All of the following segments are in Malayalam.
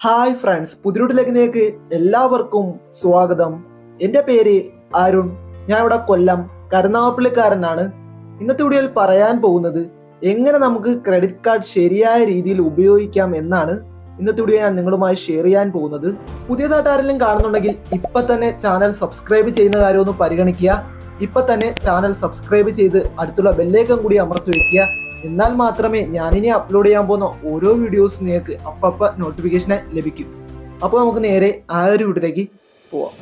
ഹായ് ഫ്രണ്ട്സ് പുതിരുട്ടിലേക്ക് എല്ലാവർക്കും സ്വാഗതം. എന്റെ പേര് അരുൺ. ഞാൻ ഇവിടെ കൊല്ലം കരുനാവപ്പള്ളിക്കാരനാണ് ഇന്നത്തെ വീഡിയോയിൽ പറയാൻ പോകുന്നത് എങ്ങനെ നമുക്ക് ക്രെഡിറ്റ് കാർഡ് ശരിയായ രീതിയിൽ ഉപയോഗിക്കാം എന്നാണ് ഇന്നത്തെ വീഡിയോ ഞാൻ നിങ്ങളുമായി ഷെയർ ചെയ്യാൻ പോകുന്നത്. പുതിയതായിട്ട് ആരെങ്കിലും കാണുന്നുണ്ടെങ്കിൽ ഇപ്പം തന്നെ ചാനൽ സബ്സ്ക്രൈബ് ചെയ്യുന്ന കാര്യം ഒന്ന് പരിഗണിക്കുക. ഇപ്പം തന്നെ ചാനൽ സബ്സ്ക്രൈബ് ചെയ്ത് അടുത്തുള്ള ബെല്ലേക്കം കൂടി അമർത്തി വെക്കുക എന്നാൽ മാത്രമേ ഞാനിനി അപ്ലോഡ് ചെയ്യാൻ പോകുന്ന ഓരോ വീഡിയോസ് നിങ്ങൾക്ക് അപ്പപ്പ നോട്ടിഫിക്കേഷനെ ലഭിക്കും. അപ്പോൾ നമുക്ക് നേരെ ആ ഒരു വീട്ടിലേക്ക് പോവാം.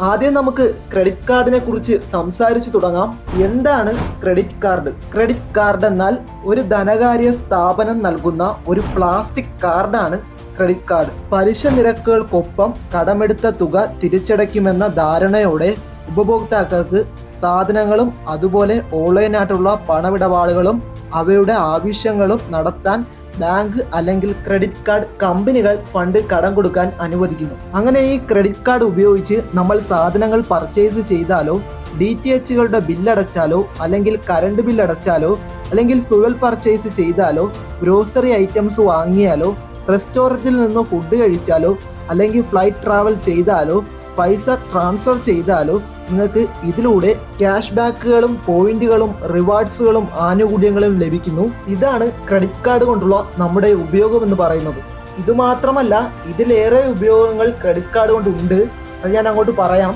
ആദ്യം നമുക്ക് ക്രെഡിറ്റ് കാർഡിനെ കുറിച്ച് സംസാരിച്ചു തുടങ്ങാം. എന്താണ് ക്രെഡിറ്റ് കാർഡ് ക്രെഡിറ്റ് കാർഡ് എന്നാൽ ഒരു ധനകാര്യ സ്ഥാപനം നൽകുന്ന ഒരു പ്ലാസ്റ്റിക് കാർഡാണ് ക്രെഡിറ്റ് കാർഡ് പലിശ നിരക്കുകൾക്കൊപ്പം കടമെടുത്ത തുക തിരിച്ചടയ്ക്കുമെന്ന ധാരണയോടെ ഉപഭോക്താക്കൾക്ക് സാധനങ്ങളും അതുപോലെ ഓൺലൈനായിട്ടുള്ള പണമിടപാടുകളും അവയുടെ ആവശ്യങ്ങളും നടത്താൻ ബാങ്ക് അല്ലെങ്കിൽ ക്രെഡിറ്റ് കാർഡ് കമ്പനികൾ ഫണ്ട് കടം കൊടുക്കാൻ അനുവദിക്കുന്നു. അങ്ങനെ ഈ ക്രെഡിറ്റ് കാർഡ് ഉപയോഗിച്ച് നമ്മൾ സാധനങ്ങൾ പർച്ചേസ് ചെയ്താലോ ഡി ടി എച്ചുകളുടെ ബില്ലടച്ചാലോ അല്ലെങ്കിൽ കറണ്ട് ബില്ലടച്ചാലോ അല്ലെങ്കിൽ ഫ്യുവൽ പർച്ചേസ് ചെയ്താലോ ഗ്രോസറി ഐറ്റംസ് വാങ്ങിയാലോ റെസ്റ്റോറന്റിൽ നിന്ന് ഫുഡ് കഴിച്ചാലോ അല്ലെങ്കിൽ ഫ്ലൈറ്റ് ട്രാവൽ ചെയ്താലോ പൈസ ട്രാൻസ്ഫർ ചെയ്താലോ നിങ്ങൾക്ക് ഇതിലൂടെ ക്യാഷ് ബാക്കുകളും പോയിന്റുകളും റിവാർഡ്സുകളും ആനുകൂല്യങ്ങളും ലഭിക്കുന്നു. ഇതാണ് ക്രെഡിറ്റ് കാർഡ് കൊണ്ടുള്ള നമ്മുടെ ഉപയോഗം എന്ന് പറയുന്നത്. ഇത് മാത്രമല്ല ഇതിലേറെ ഉപയോഗങ്ങൾ ക്രെഡിറ്റ് കാർഡ് കൊണ്ട് ഉണ്ട്. അത് ഞാൻ അങ്ങോട്ട് പറയാം.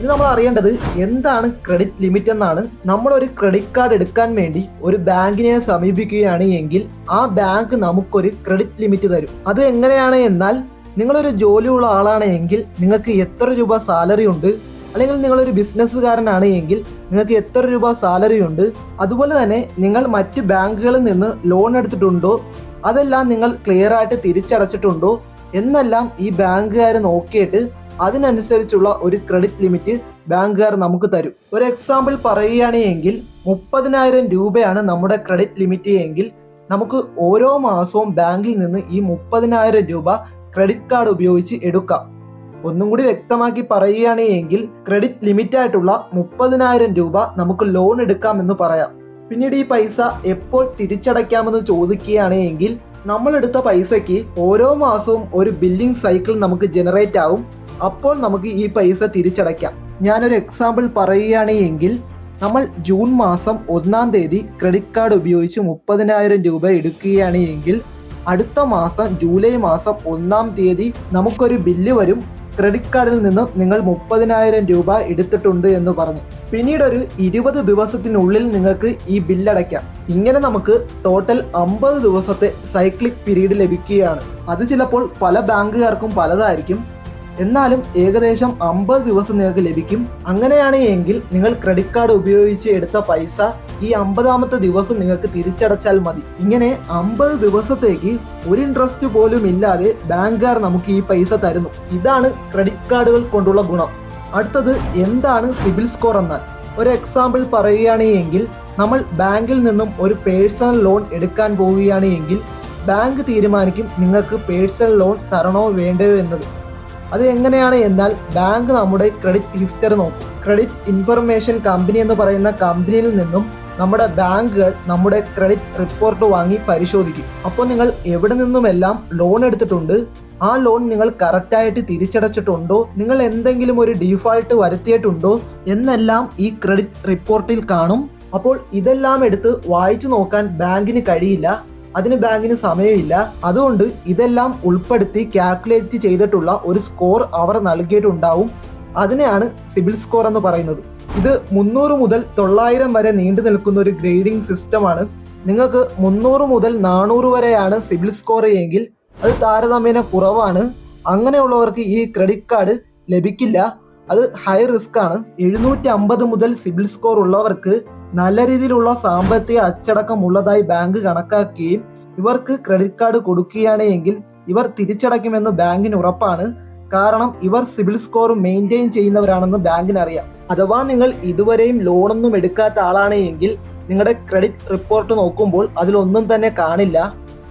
ഇത് നമ്മൾ അറിയേണ്ടത് എന്താണ് ക്രെഡിറ്റ് ലിമിറ്റ് എന്നാണ്. നമ്മൾ ഒരു ക്രെഡിറ്റ് കാർഡ് എടുക്കാൻ വേണ്ടി ഒരു ബാങ്കിനെ സമീപിക്കുകയാണ് എങ്കിൽ ആ ബാങ്ക് നമുക്കൊരു ക്രെഡിറ്റ് ലിമിറ്റ് തരും. അത് എങ്ങനെയാണ് എന്നാൽ നിങ്ങളൊരു ജോലിയുള്ള ആളാണ് എങ്കിൽ നിങ്ങൾക്ക് എത്ര രൂപ സാലറി ഉണ്ട്? അല്ലെങ്കിൽ നിങ്ങളൊരു ബിസിനസ്സുകാരനാണ് എങ്കിൽ നിങ്ങൾക്ക് എത്ര രൂപ സാലറി ഉണ്ട്? അതുപോലെ തന്നെ നിങ്ങൾ മറ്റ് ബാങ്കുകളിൽ നിന്ന് ലോൺ എടുത്തിട്ടുണ്ടോ? അതെല്ലാം നിങ്ങൾ ക്ലിയർ ആയിട്ട് തിരിച്ചടച്ചിട്ടുണ്ടോ? എന്നെല്ലാം ഈ ബാങ്കുകാർ നോക്കിയിട്ട് അതിനനുസരിച്ചുള്ള ഒരു ക്രെഡിറ്റ് ലിമിറ്റ് ബാങ്കുകാർ നമുക്ക് തരും. ഒരു എക്സാമ്പിൾ പറയുകയാണെങ്കിൽ മുപ്പതിനായിരം രൂപയാണ് നമ്മുടെ ക്രെഡിറ്റ് ലിമിറ്റ് എങ്കിൽ നമുക്ക് ഓരോ മാസവും ബാങ്കിൽ നിന്ന് ഈ മുപ്പതിനായിരം രൂപ ക്രെഡിറ്റ് കാർഡ് ഉപയോഗിച്ച് എടുക്കാം. ഒന്നും കൂടി വ്യക്തമാക്കി പറയുകയാണെങ്കിൽ ക്രെഡിറ്റ് ലിമിറ്റ് ആയിട്ടുള്ള മുപ്പതിനായിരം രൂപ നമുക്ക് ലോൺ എടുക്കാമെന്ന് പറയാം. പിന്നീട് ഈ പൈസ എപ്പോൾ തിരിച്ചടയ്ക്കാമെന്ന് ചോദിക്കുകയാണെങ്കിൽ നമ്മളെടുത്ത പൈസയ്ക്ക് ഓരോ മാസവും ഒരു ബില്ലിംഗ് സൈക്കിൾ നമുക്ക് ജനറേറ്റ് ആവും. അപ്പോൾ നമുക്ക് ഈ പൈസ തിരിച്ചടയ്ക്കാം. ഞാനൊരു എക്സാമ്പിൾ പറയുകയാണെങ്കിൽ നമ്മൾ ജൂൺ മാസം ഒന്നാം തീയതി ക്രെഡിറ്റ് കാർഡ് ഉപയോഗിച്ച് മുപ്പതിനായിരം രൂപ എടുക്കുകയാണ് എങ്കിൽ അടുത്ത മാസം ജൂലൈ മാസം ഒന്നാം തീയതി നമുക്കൊരു ബില്ല് വരും. ക്രെഡിറ്റ് കാർഡിൽ നിന്നും നിങ്ങൾ മുപ്പതിനായിരം രൂപ എടുത്തിട്ടുണ്ട് എന്ന് പറഞ്ഞു. പിന്നീട് ഒരു ഇരുപത് ദിവസത്തിനുള്ളിൽ നിങ്ങൾക്ക് ഈ ബില്ലടയ്ക്കാം ഇങ്ങനെ നമുക്ക് ടോട്ടൽ അമ്പത് ദിവസത്തെ സൈക്ലിക് പീരീഡ് ലഭിക്കുകയാണ്. അത് ചിലപ്പോൾ പല ബാങ്കുകാർക്കും പലതായിരിക്കും. എന്നാലും ഏകദേശം അമ്പത് ദിവസം നിങ്ങൾക്ക് ലഭിക്കും. അങ്ങനെയാണെങ്കിൽ നിങ്ങൾ ക്രെഡിറ്റ് കാർഡ് ഉപയോഗിച്ച് എടുത്ത പൈസ ഈ അമ്പതാമത്തെ ദിവസം നിങ്ങൾക്ക് തിരിച്ചടച്ചാൽ മതി. ഇങ്ങനെ അമ്പത് ദിവസത്തേക്ക് ഒരു ഇൻട്രസ്റ്റ് പോലും ഇല്ലാതെ ബാങ്കുകാർ നമുക്ക് ഈ പൈസ തരുന്നു. ഇതാണ് ക്രെഡിറ്റ് കാർഡുകൾ കൊണ്ടുള്ള ഗുണം. അടുത്തത് എന്താണ് സിബിൽ സ്കോർ എന്നാൽ? ഒരു എക്സാമ്പിൾ പറയുകയാണെങ്കിൽ നമ്മൾ ബാങ്കിൽ നിന്നും ഒരു പേഴ്സണൽ ലോൺ എടുക്കാൻ പോവുകയാണ് എങ്കിൽ ബാങ്ക് തീരുമാനിക്കും നിങ്ങൾക്ക് പേഴ്സണൽ ലോൺ തരണോ വേണ്ടയോ എന്നത്. അത് എങ്ങനെയാണ് എന്നാൽ ബാങ്ക് നമ്മുടെ ക്രെഡിറ്റ് ഹിസ്റ്ററി നോക്കും. ക്രെഡിറ്റ് ഇൻഫർമേഷൻ കമ്പനി എന്ന് പറയുന്ന കമ്പനിയിൽ നിന്നും നമ്മുടെ ബാങ്കുകൾ നമ്മുടെ ക്രെഡിറ്റ് റിപ്പോർട്ട് വാങ്ങി പരിശോധിക്കും. അപ്പോൾ നിങ്ങൾ എവിടെ നിന്നുമെല്ലാം ലോൺ എടുത്തിട്ടുണ്ട്? ആ ലോൺ നിങ്ങൾ കറക്റ്റായിട്ട് തിരിച്ചടച്ചിട്ടുണ്ടോ? നിങ്ങൾ എന്തെങ്കിലും ഒരു ഡീഫാൾട്ട് വരുത്തിയിട്ടുണ്ടോ? എന്നെല്ലാം ഈ ക്രെഡിറ്റ് റിപ്പോർട്ടിൽ കാണും. അപ്പോൾ ഇതെല്ലാം എടുത്ത് വായിച്ചു നോക്കാൻ ബാങ്കിന് കഴിയില്ല. അതിന് ബാങ്കിന് സമയമില്ല. അതുകൊണ്ട് ഇതെല്ലാം ഉൾപ്പെടുത്തി കാൽക്കുലേറ്റ് ചെയ്തിട്ടുള്ള ഒരു സ്കോർ അവർ നൽകിയിട്ടുണ്ടാവും. അതിനെയാണ് സിബിൽ സ്കോർ എന്ന് പറയുന്നത്. ഇത് മുന്നൂറ് മുതൽ തൊള്ളായിരം വരെ നീണ്ടു നിൽക്കുന്ന ഒരു ഗ്രേഡിംഗ് സിസ്റ്റമാണ് നിങ്ങൾക്ക് മുന്നൂറ് മുതൽ നാനൂറ് വരെയാണ് സിബിൽ സ്കോർ എങ്കിൽ അത് താരതമ്യേന കുറവാണ്. അങ്ങനെയുള്ളവർക്ക് ഈ ക്രെഡിറ്റ് കാർഡ് ലഭിക്കില്ല. അത് ഹൈ റിസ്ക് ആണ്. എഴുന്നൂറ്റി അമ്പത് മുതൽ സിബിൽ സ്കോർ ഉള്ളവർക്ക് നല്ല രീതിയിലുള്ള സാമ്പത്തിക അച്ചടക്കം ഉള്ളതായി ബാങ്ക് കണക്കാക്കുകയും ഇവർക്ക് ക്രെഡിറ്റ് കാർഡ് കൊടുക്കുകയാണ് എങ്കിൽ ഇവർ തിരിച്ചടയ്ക്കുമെന്ന് ബാങ്കിന് ഉറപ്പാണ്. കാരണം ഇവർ സിബിൽ സ്കോർ മെയിന്റെയിൻ ചെയ്യുന്നവരാണെന്ന് ബാങ്കിന് അറിയാം അഥവാ നിങ്ങൾ ഇതുവരെയും ലോണൊന്നും എടുക്കാത്ത ആളാണ് എങ്കിൽ നിങ്ങളുടെ ക്രെഡിറ്റ് റിപ്പോർട്ട് നോക്കുമ്പോൾ അതിലൊന്നും തന്നെ കാണില്ല.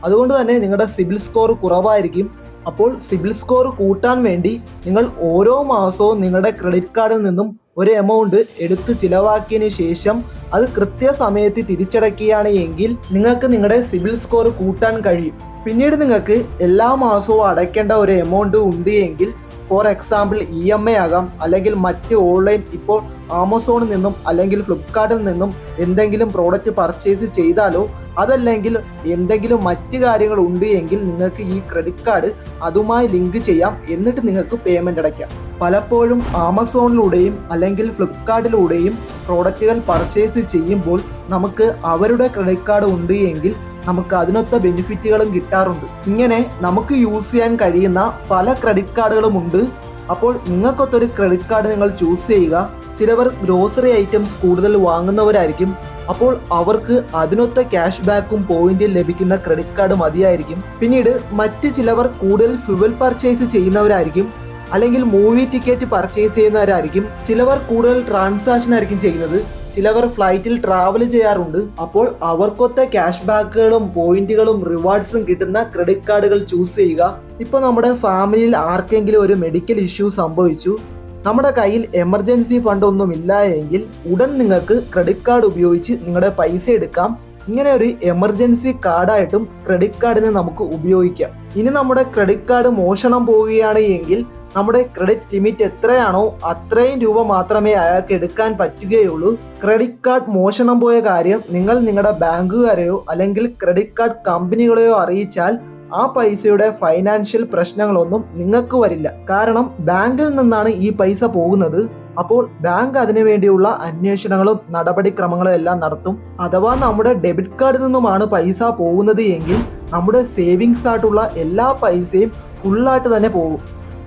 അതുകൊണ്ട് തന്നെ നിങ്ങളുടെ സിബിൽ സ്കോർ കുറവായിരിക്കും. അപ്പോൾ സിബിൽ സ്കോർ കൂട്ടാൻ വേണ്ടി നിങ്ങൾ ഓരോ മാസവും നിങ്ങളുടെ ക്രെഡിറ്റ് കാർഡിൽ നിന്നും ഒരു എമൗണ്ട് എടുത്ത് ചിലവാക്കിയതിനു ശേഷം അത് കൃത്യസമയത്ത് തിരിച്ചടക്കുകയാണ് എങ്കിൽ നിങ്ങൾക്ക് നിങ്ങളുടെ സിബിൽ സ്കോർ കൂട്ടാൻ കഴിയും. പിന്നീട് നിങ്ങൾക്ക് എല്ലാ മാസവും അടയ്ക്കേണ്ട ഒരു എമൗണ്ട് ഉണ്ട് എങ്കിൽ for example E M I ആകാം അല്ലെങ്കിൽ മറ്റ് ഓൺലൈൻ ഇപ്പോൾ ആമസോണിൽ നിന്നും അല്ലെങ്കിൽ ഫ്ലിപ്കാർട്ടിൽ നിന്നും എന്തെങ്കിലും പ്രോഡക്റ്റ് പർച്ചേസ് ചെയ്താലോ അതല്ലെങ്കിൽ എന്തെങ്കിലും മറ്റ് കാര്യങ്ങൾ ഉണ്ട് എങ്കിൽ നിങ്ങൾക്ക് ഈ ക്രെഡിറ്റ് കാർഡ് അതുമായി ലിങ്ക് ചെയ്യാം. എന്നിട്ട് നിങ്ങൾക്ക് പേയ്മെന്റ് അടയ്ക്കാം. പലപ്പോഴും ആമസോണിലൂടെയും അല്ലെങ്കിൽ ഫ്ലിപ്കാർട്ടിലൂടെയും പ്രോഡക്റ്റുകൾ പർച്ചേസ് ചെയ്യുമ്പോൾ നമുക്ക് അവരുടെ ക്രെഡിറ്റ് കാർഡ് ഉണ്ട് എങ്കിൽ നമുക്ക് അതിനൊത്ത ബെനിഫിറ്റുകളും കിട്ടാറുണ്ട്. ഇങ്ങനെ നമുക്ക് യൂസ് ചെയ്യാൻ കഴിയുന്ന പല ക്രെഡിറ്റ് കാർഡുകളും ഉണ്ട്. അപ്പോൾ നിങ്ങൾക്കൊത്തൊരു ക്രെഡിറ്റ് കാർഡ് നിങ്ങൾ ചൂസ് ചെയ്യുക. ചിലവർ ഗ്രോസറി ഐറ്റംസ് കൂടുതൽ വാങ്ങുന്നവരായിരിക്കും. അപ്പോൾ അവർക്ക് അതിനൊത്ത ക്യാഷ് ബാക്കും പോയിന്റും ലഭിക്കുന്ന ക്രെഡിറ്റ് കാർഡ് മതിയായിരിക്കും. പിന്നീട് മറ്റ് ചിലവർ കൂടുതൽ ഫ്യുവൽ പർച്ചേസ് ചെയ്യുന്നവരായിരിക്കും. അല്ലെങ്കിൽ മൂവി ടിക്കറ്റ് പർച്ചേസ് ചെയ്യുന്നവരായിരിക്കും. ചിലവർ കൂടുതൽ ട്രാൻസാക്ഷൻ ആയിരിക്കും ചെയ്യുന്നത്. ചിലവർ ഫ്ലൈറ്റിൽ ട്രാവൽ ചെയ്യാറുണ്ട്. അപ്പോൾ അവർക്കൊത്ത ക്യാഷ് ബാക്കുകളും പോയിന്റുകളും റിവാർഡ്സും കിട്ടുന്ന ക്രെഡിറ്റ് കാർഡുകൾ ചൂസ് ചെയ്യുക. ഇപ്പോൾ നമ്മുടെ ഫാമിലിയിൽ ആർക്കെങ്കിലും ഒരു മെഡിക്കൽ ഇഷ്യൂ സംഭവിച്ചു. നമ്മുടെ കയ്യിൽ എമർജൻസി ഫണ്ട് ഒന്നും ഇല്ല എങ്കിൽ ഉടൻ നിങ്ങൾക്ക് ക്രെഡിറ്റ് കാർഡ് ഉപയോഗിച്ച് നിങ്ങളുടെ പൈസ എടുക്കാം. ഇങ്ങനെ ഒരു എമർജൻസി കാർഡായിട്ടും ക്രെഡിറ്റ് കാർഡിനെ നമുക്ക് ഉപയോഗിക്കാം. ഇനി നമ്മുടെ ക്രെഡിറ്റ് കാർഡ് മോഷണം പോവുകയാണ് എങ്കിൽ നമ്മുടെ ക്രെഡിറ്റ് ലിമിറ്റ് എത്രയാണോ അത്രയും രൂപ മാത്രമേ അയാൾക്ക് എടുക്കാൻ പറ്റുകയുള്ളൂ. ക്രെഡിറ്റ് കാർഡ് മോഷണം പോയ കാര്യം നിങ്ങൾ നിങ്ങളുടെ ബാങ്കുകാരെയോ അല്ലെങ്കിൽ ക്രെഡിറ്റ് കാർഡ് കമ്പനികളെയോ അറിയിച്ചാൽ ആ പൈസയുടെ ഫൈനാൻഷ്യൽ പ്രശ്നങ്ങളൊന്നും നിങ്ങൾക്ക് വരില്ല. കാരണം ബാങ്കിൽ നിന്നാണ് ഈ പൈസ പോകുന്നത്. അപ്പോൾ ബാങ്ക് അതിനു വേണ്ടിയുള്ള അന്വേഷണങ്ങളും നടപടിക്രമങ്ങളും എല്ലാം നടത്തും. അഥവാ നമ്മുടെ ഡെബിറ്റ് കാർഡിൽ നിന്നുമാണ് പൈസ പോകുന്നത് എങ്കിൽ നമ്മുടെ സേവിങ്സ് ആയിട്ടുള്ള എല്ലാ പൈസയും ഫുള്ളായിട്ട് തന്നെ പോകും.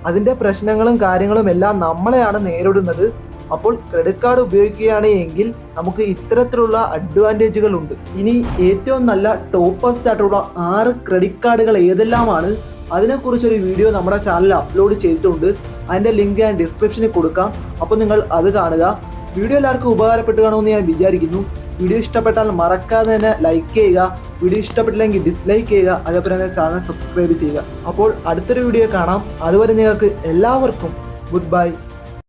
അതിന്റെ പ്രശ്നങ്ങളും കാര്യങ്ങളും എല്ലാം നമ്മളെയാണ് നേരിടുന്നത്. അപ്പോൾ ക്രെഡിറ്റ് കാർഡ് ഉപയോഗിക്കുകയാണ് എങ്കിൽ നമുക്ക് ഇത്തരത്തിലുള്ള അഡ്വാന്റേജുകൾ ഉണ്ട്. ഇനി ഏറ്റവും നല്ല ടോപ്പസ്റ്റ് ആയിട്ടുള്ള ആറ് ക്രെഡിറ്റ് കാർഡുകൾ ഏതെല്ലാമാണ്? അതിനെക്കുറിച്ചൊരു വീഡിയോ നമ്മുടെ ചാനലിൽ അപ്ലോഡ് ചെയ്തിട്ടുണ്ട്. അതിന്റെ ലിങ്ക് ഞാൻ ഡിസ്ക്രിപ്ഷനിൽ കൊടുക്കാം. അപ്പോൾ നിങ്ങൾ അത് കാണുക. വീഡിയോ എല്ലാവർക്കും ഉപകാരപ്പെട്ടു കാണുമെന്ന് ഞാൻ വിചാരിക്കുന്നു. വീഡിയോ ഇഷ്ടപ്പെട്ടാൽ മറക്കാതെ തന്നെ ലൈക്ക് ചെയ്യുക. വീഡിയോ ഇഷ്ടപ്പെട്ടില്ലെങ്കിൽ ഡിസ്ലൈക്ക് ചെയ്യുക. അതേപോലെ തന്നെ ചാനൽ സബ്സ്ക്രൈബ് ചെയ്യുക. അപ്പോൾ അടുത്തൊരു വീഡിയോ കാണാം. അതുവരെ നിങ്ങൾക്ക് എല്ലാവർക്കും ഗുഡ് ബൈ